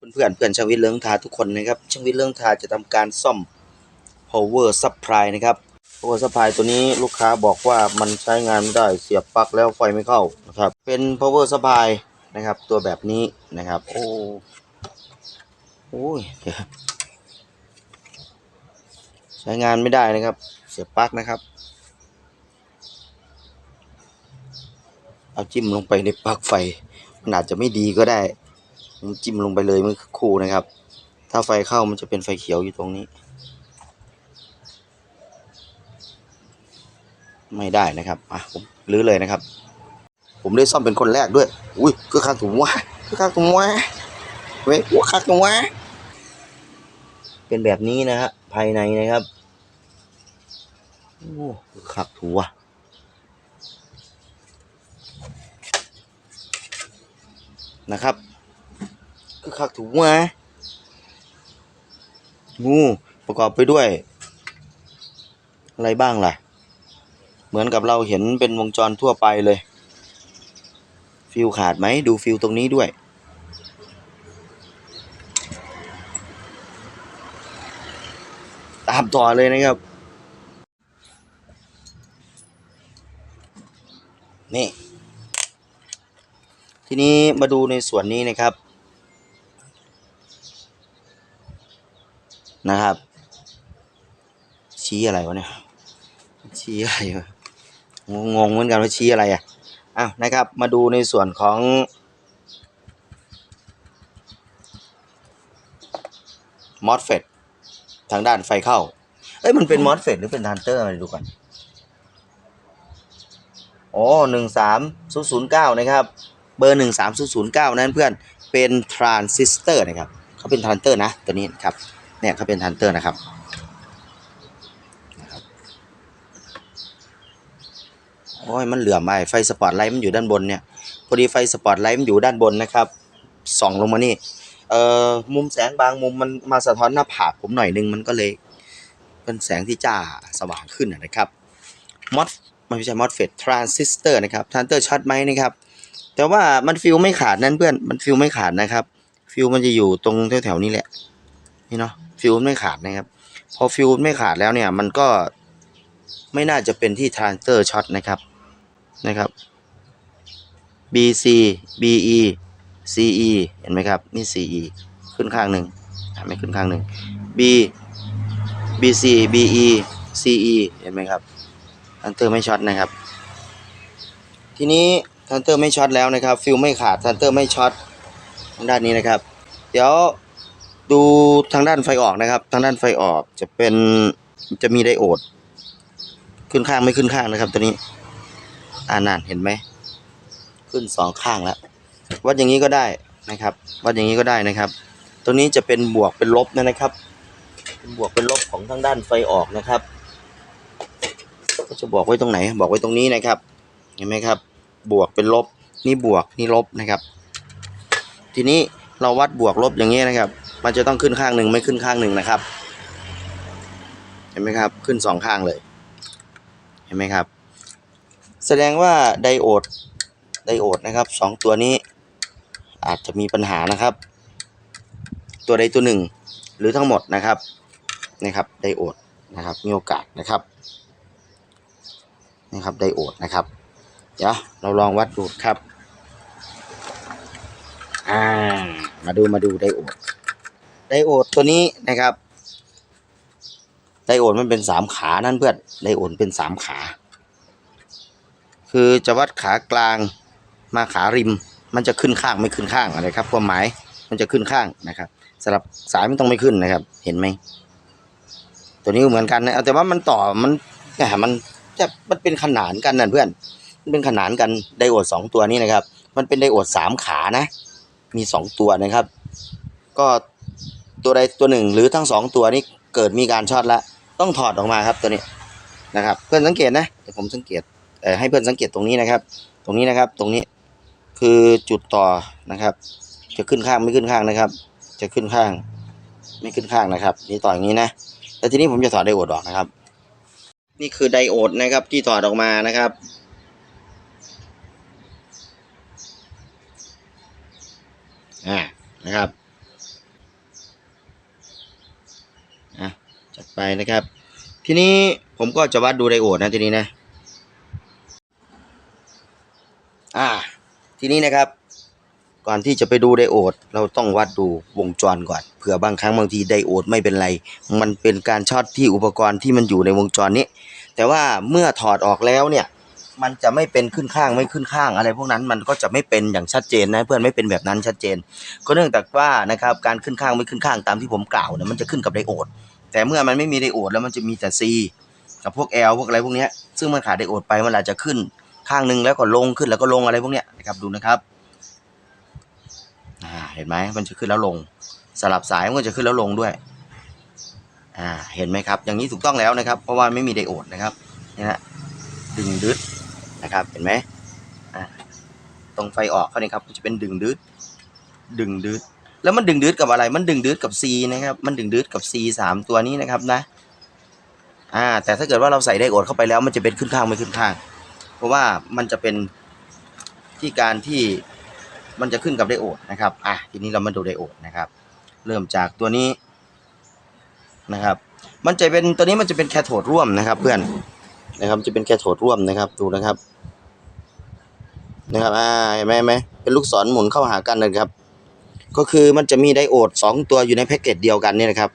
เพื่อนๆเพื่อนช่างวิทย์เรื่องทาทุกคนนะครับช่างวิทย์เรื่องทาจะทำการซ่อม power supply นะครับ power supply ตัวนี้ลูกค้าบอกว่ามันใช้งานไม่ได้เสียบปลั๊กแล้วไฟไม่เข้านะครับเป็น power supply นะครับ ตัวแบบนี้นะครับโอ้โอ้ยใช้งานไม่ได้นะครับ เสียบปลั๊กนะครับเอาจิ้มลงไปในปลั๊กไฟมันอาจจะไม่ดีก็ได้ จิ้มลงไปเลยเมื่อครู่นะครับ ถ้าไฟเข้ามันจะเป็นไฟเขียวอยู่ตรงนี้ ไม่ได้นะครับอะผมรื้อเลยนะครับ ผมได้ซ่อมเป็นคนแรกด้วย อุ้ยคือคักถุงวะคือคักถุงวะเว้ยหัวคักถุงวะเป็นแบบนี้นะฮะภายในนะครับโอ้คือคักถุงวะนะครับ คือคักถุงวะงูประกอบไปด้วย อะไรบ้างล่ะ เหมือนกับเราเห็นเป็นวงจรทั่วไปเลย ฟิวขาดไหมดูฟิวตรงนี้ด้วย ตามต่อเลยนะครับ นี่ ทีนี้มาดูในส่วนนี้นะครับ นะครับ ชี้อะไรวะเนี่ย ชี้อะไรวะงงงเหมือนกันว่าชี้อะไรอะอ้าวนะครับ มาดูในส่วนของมอสเฟตทางด้านไฟเข้า เอ้ยมันเป็นมอสเฟตหรือเป็นทันเตอร์อะไรดูก่อนโอ้หนึ่งสามศูนย์ศูนย์เก้านะครับ เบอร์หนึ่งสามศูนย์ศูนย์เก้านั้นเพื่อนเป็นทรานซิสเตอร์นะครับเขาเป็นทรานเตอร์นะตัวนี้นครับ เนี่ยเขาเป็นทรานเตอร์นะครับโอ้ยมันเหลื่อมไปไฟสปอตไลท์มันอยู่ด้านบนเนี่ยพอดีไฟสปอตไลท์มันอยู่ด้านบนนะครับส่องลงมานี่เอ่อมุมแสงบางมุมมันมาสะท้อนหน้าผากผมหน่อยนึงมันก็เลยเป็นแสงที่จ้าสว่างขึ้นนะครับมอสมันไม่ใช่มอสเฟตทรานซิสเตอร์นะครับทรานเตอร์ช็อตไหมนะครับแต่ว่ามันฟิลไม่ขาดนั่นเพื่อนมันฟิลไม่ขาดนะครับ ฟิลมันจะอยู่ตรงแถวๆนี้แหละนี่เนาะ ฟิลไม่ขาดนะครับ พอฟิลไม่ขาดแล้วเนี่ย มันก็ไม่น่าจะเป็นที่ทรานเตอร์ช็อตนะครับนะครับ BC BE CE เห็นไหมครับ นี่ CE ขึ้นข้างหนึ่งไม่ขึ้นข้างหนึ่ง B BC BE CE เห็นไหมครับทันเตอร์ไม่ช็อตนะครับ ทีนี้ทันเตอร์ไม่ช็อตแล้วนะครับ ฟิลไม่ขาดทันเตอร์ไม่ช็อตด้านนี้นะครับ เดี๋ยว ดูทางด้านไฟออกนะครับ ทางด้านไฟออกจะเป็นจะมีไดโอด ขึ้นข้างไม่ขึ้นข้างนะครับตัวนี้อ่านานเห็นไหมขึ้นสองข้างแล้ววัดอย่างนี้ก็ได้นะครับวัดอย่างนี้ก็ได้นะครับ ตัวนี้จะเป็นบวกเป็นลบนะครับเป็นบวกเป็นลบของทางด้านไฟออกนะครับก็จะบอกไว้ตรงไหน บอกไว้ตรงนี้นะครับ เห็นไหมครับ บวกเป็นลบนี่บวกนี่ลบนะครับ ทีนี้เราวัดบวกลบอย่างนี้นะครับ มันจะต้องขึ้นข้างหนึ่งไม่ขึ้นข้างหนึ่งนะครับ เห็นไหมครับ ขึ้นสองข้างเลย เห็นไหมครับ แสดงว่าไดโอด ไดโอดนะครับสองตัวนี้ อาจจะมีปัญหานะครับ ตัวใดตัวหนึ่ง หรือทั้งหมดนะครับนะครับไดโอดนะครับมีโอกาสนะครับนะครับไดโอดนะครับ เดี๋ยวเราลองวัดดูครับอ่ามาดูมาดูไดโอด ไดโอดตัวนี้นะครับ ไดโอดมันเป็นสามขานั่นเพื่อน ไดโอดเป็นสามขา คือจะวัดขากลางมาขาริม มันจะขึ้นข้างไม่ขึ้นข้างอะไรครับความหมายมันจะขึ้นข้างนะครับสำหรับสายไม่ต้องไม่ขึ้นนะครับ เห็นไหมตัวนี้เหมือนกันนะเอาแต่ว่ามันต่อมันแหมมันจะมันเป็นขนานกันนั่นเพื่อน มันเป็นขนานกันไดโอดสองตัวนี้นะครับ มันเป็นไดโอดสามขานะ มีสองตัวนะครับ ก็ ตัวใดตัวหนึ่ง หรือทั้งสองตัวนี้เกิดมีการช็อตแล้วต้องถอดออกมาครับตัวนี้นะครับ เพื่อนสังเกตนะเดี๋ยวผมสังเกตให้เพื่อนสังเกตตรงนี้นะครับ ตรงนี้นะครับตรงนี้คือจุดต่อนะครับ จะขึ้นข้างไม่ขึ้นข้างนะครับ จะขึ้นข้าง ไม่ขึ้นข้างนะครับ นี่ต่ออย่างนี้นะแล้วทีนี้ผมจะถอดไดโอดออกนะครับ นี่คือไดโอดนะครับที่ถอดออกมานะครับ ถัดไป นะครับ ทีนี้ผมก็จะวัดดูไดโอดนะทีนี้นะ อ่า ทีนี้นะครับ ก่อนที่จะไปดูไดโอด เราต้องวัดดูวงจรก่อน เผื่อบางครั้งบางทีไดโอดไม่เป็นไร มันเป็นการช็อตที่อุปกรณ์ที่มันอยู่ในวงจรนี้ แต่ว่าเมื่อถอดออกแล้วเนี่ย มันจะไม่เป็นขึ้นข้างไม่ขึ้นข้างอะไรพวกนั้นมันก็จะไม่เป็นอย่างชัดเจนนะเพื่อนไม่เป็นแบบนั้นชัดเจน ก็เนื่องจากว่านะครับการขึ้นข้างไม่ขึ้นข้างตามที่ผมกล่าวเนี่ยมันจะขึ้นกับไดโอด แต่เมื่อมันไม่มีไดโอดแล้วมันจะมีแต่ C กับพวก L พวกอะไรพวกเนี้ยซึ่งมันขาดไดโอดไปมันอาจจะขึ้นข้างหนึ่งแล้วก็ลงขึ้นแล้วก็ลงอะไรพวกเนี้ยนะครับดูนะครับอ่าเห็นไหมมันจะขึ้นแล้วลง สลับสายมันก็จะขึ้นแล้วลงด้วยอ่าเห็นไหมครับ อย่างนี้ถูกต้องแล้วนะครับ เพราะว่าไม่มีไดโอดนะครับนี่นะดึงดึดนะครับเห็นไหมอ่าตรงไฟออกเขาเนี่ยครับจะเป็นดึงดึดดึงดึด แล้วมันดึงดืดกับอะไร มันดึงดืดกับ C นะครับ มันดึงดืดกับ C สามตัวนี้นะครับนะ อ่า แต่ถ้าเกิดว่าเราใส่ไดโอดเข้าไปแล้วมันจะเป็นขึ้นข้างไม่ขึ้นข้าง เพราะว่ามันจะเป็นที่การที่มันจะขึ้นกับไดโอดนะครับ อะ ทีนี้เรามาดูไดโอดนะครับ เริ่มจากตัวนี้นะครับ มันจะเป็นตัวนี้มันจะเป็นแคโทดร่วมนะครับ เพื่อนนะครับ จะเป็นแคโทดร่วมนะครับ ดูนะครับ นะครับ อ่า เห็นไหมเห็นไหมเป็นลูกศรหมุนเข้าหากันนะครับ ก็คือมันจะมีไดโอดสองตัวอยู่ในแพ็กเกจเดียวกันเนี่ยนะครับ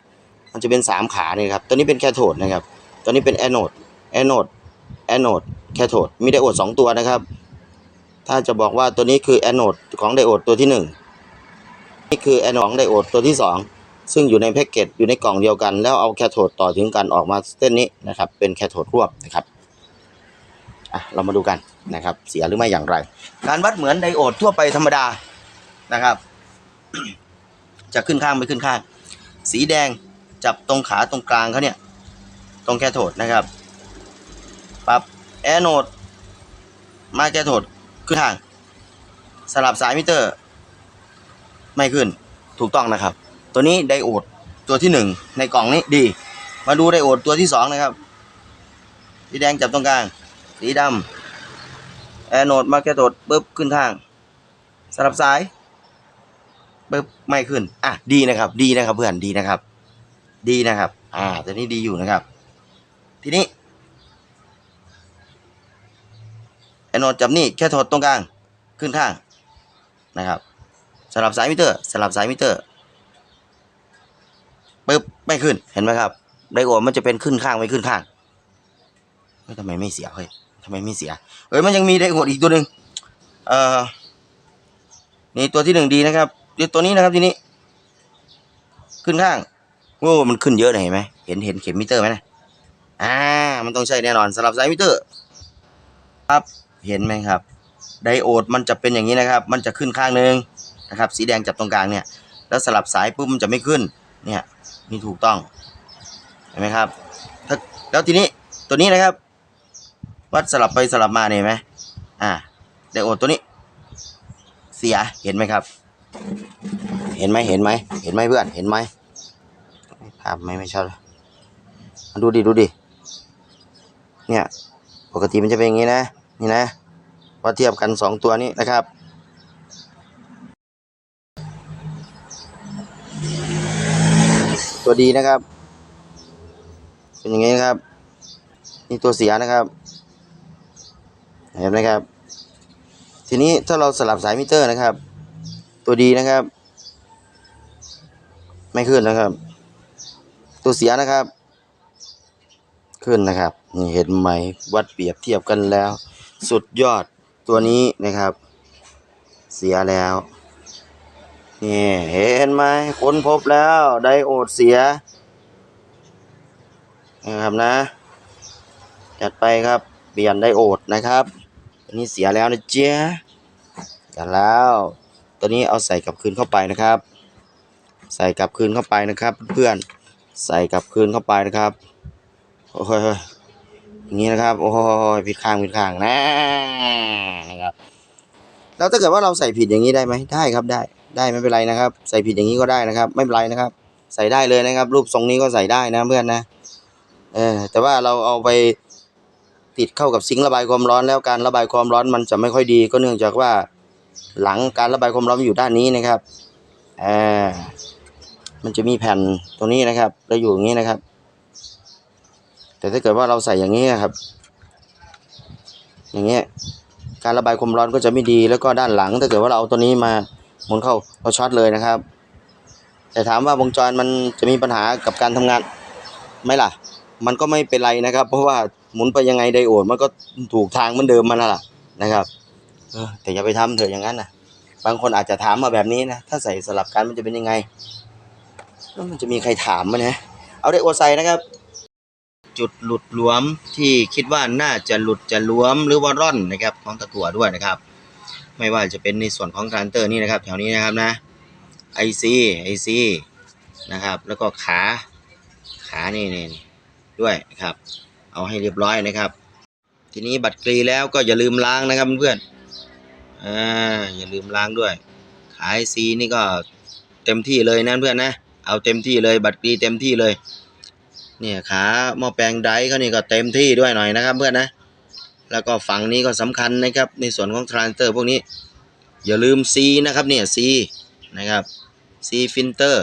มันจะเป็นสามขาเนี่ยครับ ตัวนี้เป็นแคโทดนะครับ ตัวนี้เป็นแอนโนดแอนโนดแอนโนดแคโทด มีไดโอดสองตัวนะครับ ถ้าจะบอกว่าตัวนี้คือแอนโนดของไดโอดตัวที่หนึ่งนี่คือแอนโนดของไดโอดตัวที่สองซึ่งอยู่ในแพ็กเกจอยู่ในกล่องเดียวกัน แล้วเอาแคโทดต่อถึงกันออกมาเส้นนี้นะครับ เป็นแคโทดรวบนะครับอะเรามาดูกันนะครับ เสียหรือไม่อย่างไร การวัดเหมือนไดโอดทั่วไปธรรมดานะครับ จะขึ้นข้างไม่ขึ้นข้าง สีแดงจับตรงขาตรงกลางเขาเนี่ย ตรงแคโทดนะครับ ปรับแอโนดมาแคโทดขึ้นข้าง สลับสายมิเตอร์ ไม่ขึ้นถูกต้องนะครับ ตัวนี้ไดโอดตัวที่หนึ่งในกล่องนี้ดี มาดูไดโอดตัวที่สองนะครับ สีแดงจับตรงกลาง สีดำแอโนดมาแคโทดปุ๊บขึ้นข้างสลับสาย ปึ๊บไม่ขึ้น อะดีนะครับ ดีนะครับเพื่อนดีนะครับ ดีนะครับ อ่าตัวนี้ดีอยู่นะครับ ทีนี้ไอ้โนดจับนี่แค่ถอดตรงกลางขึ้นข้างนะครับ สลับสายมิเตอร์ สลับสายมิเตอร์ปึ๊บไม่ขึ้นเห็นไหมครับไดโอดมันจะเป็นขึ้นข้างไม่ขึ้นข้างเฮ้ยทำไมไม่เสียเฮ้ยทำไมไม่เสียเอ้ยมันยังมีไดโอดอีกตัวหนึ่งเอ่อนี่ตัวที่หนึ่งดีนะครับ เดี๋ยวตัวนี้นะครับทีนี้ ขึ้นข้างโอ้มันขึ้นเยอะเลยเห็นไหมเห็นเห็นเข็มมิเตอร์ไหมนะอ่า มันต้องใช่แน่นอนสำหรับสายมิเตอร์ ครับเห็นไหมครับ ไดโอดมันจะเป็นอย่างนี้นะครับ มันจะขึ้นข้างหนึ่งนะครับ สีแดงจับตรงกลางเนี่ย แล้วสลับสายปุ๊บมันจะไม่ขึ้น เนี่ยนี่ถูกต้องเห็นไหมครับถ้าแล้วทีนี้ตัวนี้นะครับ วัดสลับไปสลับมาเนี่ยเห็นไหมอ่าไดโอดตัวนี้ เสียเห็นไหมครับ เห็นไหมเห็นไหมเห็นไหมเพื่อนเห็นไหมภาพไม่ไม่ชัดเลยมาดูดิดูดิเนี่ยปกติมันจะเป็นอย่างนี้นะนี่นะพอเทียบกันสองตัวนี้นะครับตัวดีนะครับ เป็นอย่างนี้นะครับ นี่ตัวเสียนะครับเห็นไหมครับ ทีนี้ถ้าเราสลับสายมิเตอร์นะครับ ตัวดีนะครับ ไม่ขึ้นนะครับ ตัวเสียนะครับ ขึ้นนะครับนี่เห็นไหมวัดเปรียบเทียบกันแล้ว สุดยอดตัวนี้นะครับ เสียแล้วนี่เห็นไหมค้นพบแล้วไดโอดเสียนะครับนะ จัดไปครับ เปลี่ยนไดโอดนะครับตัวนี้เสียแล้วนะเจ๊ะกันแล้ว ตัวนี้เอาใส่กลับคืนเข้าไปนะครับ ใส่กลับคืนเข้าไปนะครับ เพื่อนใส่กลับคืนเข้าไปนะครับโอ้ยอย่างนี้นะครับโอ้ยผิดข้างผิดข้างนะนะครับแล้วถ้าเกิดว่าเราใส่ผิดอย่างนี้ได้ไหมได้ครับได้ได้ไม่เป็นไรนะครับ ใส่ผิดอย่างนี้ก็ได้นะครับ ไม่เป็นไรนะครับ ใส่ได้เลยนะครับ รูปทรงนี้ก็ใส่ได้นะเพื่อนนะเออแต่ว่าเราเอาไปติดเข้ากับซิงระบายความร้อนแล้วการระบายความร้อนมันจะไม่ค่อยดีก็เนื่องจากว่า หลังการระบายความร้อนอยู่ด้านนี้นะครับอ่ามันจะมีแผ่นตรงนี้นะครับแล้อยู่อย่างนี้นะครับ แต่ถ้าเกิดว่าเราใส่อย่างนี้ครับ อย่างเงี้ยการระบายความร้อนก็จะไม่ดีแล้วก็ด้านหลัง ถ้าเกิดว่าเราเอาตัวนี้มาหมุนเข้าเราช็อตเลยนะครับ แต่ถามว่าวงจรมันจะมีปัญหากับการทำงานไหมล่ะ มันก็ไม่เป็นไรนะครับ เพราะว่าหมุนไปยังไงไดโอดมันก็ถูกทางเหมือนเดิมมันนั่นแหละนะครับ แต่อย่าไปทำเถอะอย่างนั้นนะบางคนอาจจะถามมาแบบนี้นะถ้าใส่สลับกันมันจะเป็นยังไงแล้วมันจะมีใครถามมั้ยนะเอาไดโอดใส่นะครับ จุดหลุดหลวมที่คิดว่าน่าจะหลุดจะหลวมหรือว่าร่อนนะครับของตะกั่วด้วยนะครับ ไม่ว่าจะเป็นในส่วนของทรานเตอร์นี่นะครับ แถวนี้นะครับนะ IC IC นะครับแล้วก็ขาขานี่นี่ด้วยนะครับ เอาให้เรียบร้อยนะครับ ทีนี้บัตรกรีแล้วก็อย่าลืมล้างนะครับเพื่อน อ่าอย่าลืมล้างด้วย ขา IC นี่ก็เต็มที่เลยนะเพื่อนนะ เอาเต็มที่เลยบัตรกรีเต็มที่เลย เนี่ยขาหม้อแปลงไดเขานี่ก็เต็มที่ด้วยหน่อยนะครับเพื่อนนะ แล้วก็ฝั่งนี้ก็สำคัญนะครับ ในส่วนของทรานเตอร์พวกนี้ อย่าลืม C นะครับเนี่ย C นะครับ C filter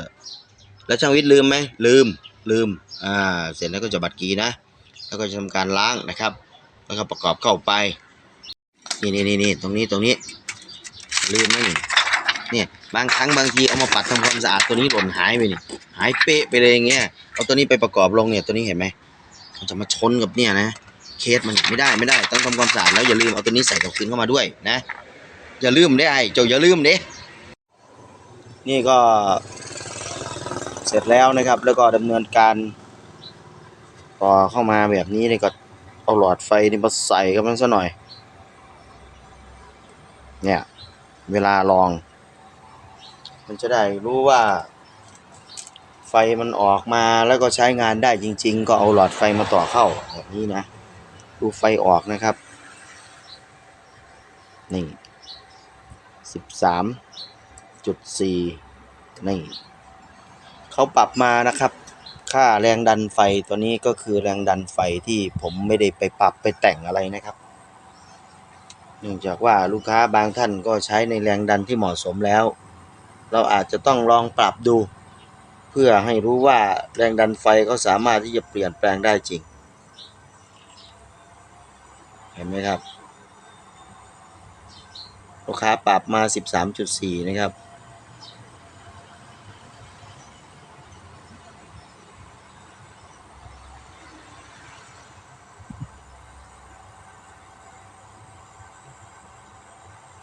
แล้วช่างวิทย์ลืมไหมลืมลืมอ่าเสร็จแล้วก็จะบัดกีนะ แล้วก็จะทำการล้างนะครับ แล้วก็ประกอบเข้าไป นี่นี่นี่นี่ตรงนี้ตรงนี้ลืมไหมนี่เนี่ยบางครั้งบางทีเอามาปัดทำความสะอาดตัวนี้หล่นหายไปนี่หายเป๊ะไปเลยอย่างเงี้ยเอาตัวนี้ไปประกอบลงเนี่ยตัวนี้เห็นไหมมันจะมาชนกับเนี่ยนะเคสมันไม่ได้ไม่ได้ ต้องทำความสะอาดแล้วอย่าลืมเอาตัวนี้ใส่กับคืนเข้ามาด้วยนะอย่าลืมได้ไอ้เจ้าอย่าลืมเด้นี่ก็เสร็จแล้วนะครับ แล้วก็ดำเนินการต่อเข้ามาแบบนี้นี่ก็เอาหลอดไฟนี่มาใส่กับมันซะหน่อย เนี่ย เวลาลอง มันจะได้รู้ว่า ไฟมันออกมาแล้วก็ใช้งานได้จริง ๆ ก็เอาหลอดไฟมาต่อเข้าแบบนี้นะ ดูไฟออกนะครับ นี่สิบสามจุดสี่นี่เขาปรับมานะครับ ค่าแรงดันไฟตัวนี้ก็คือแรงดันไฟที่ผมไม่ได้ไปปรับไปแต่งอะไรนะครับ เนื่องจากว่าลูกค้าบางท่านก็ใช้ในแรงดันที่เหมาะสมแล้ว เราอาจจะต้องลองปรับดู เพื่อให้รู้ว่าแรงดันไฟเขาสามารถที่จะเปลี่ยนแปลงได้จริง เห็นไหมครับ ลูกค้าปรับมา 13.4 นะครับ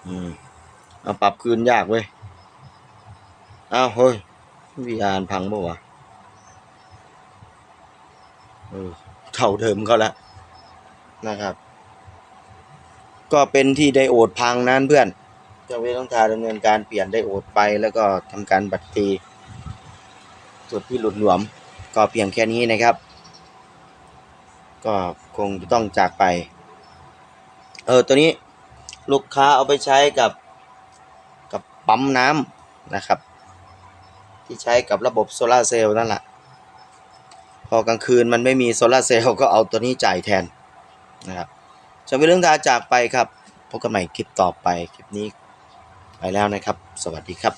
อืมเอาปรับคืนยากเว้ยอ้าวเฮ้ยวิญญาณพังบ่วะเออเท่าเดิมเขาล้วนะครับ ก็เป็นที่ไดโอดพังนั้นเพื่อนเจ้าเวต้องทาดำเนินการเปลี่ยนไดโอดไปแล้วก็ทำการบัดตีจุดที่หลุดหลวม ก็เพียงแค่นี้นะครับ ก็คงจะต้องจากไป เออตัวนี้ ลูกค้าเอาไปใช้กับกับปั๊มน้ำนะครับ ที่ใช้กับระบบโซลาเซลล์นั่นแหละพอกลางคืนมันไม่มีโซลาเซลล์ก็เอาตัวนี้จ่ายแทนนะครับจะเป็นเรื่องราจากไปครับพบกันใหม่คลิปต่อไปคลิปนี้ไปแล้วนะครับ สวัสดีครับ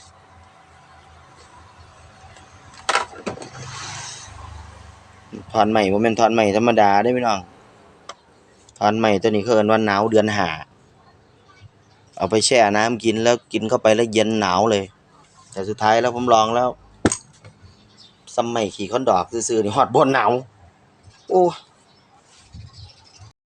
ทอนใหม่โมเมนทอนใหม่ธรรมดาได้ไหมน้องทอนใหม่ตัวนี้เขินว่าหนาวเดือนหา เอาไปแช่น้ำกินแล้วกินเข้าไปแล้วเย็นหนาวเลย แต่สุดท้ายแล้วผมลองแล้วสมัยขี่คอนดอกซื้อๆนี่หอดบนหนาวโอ้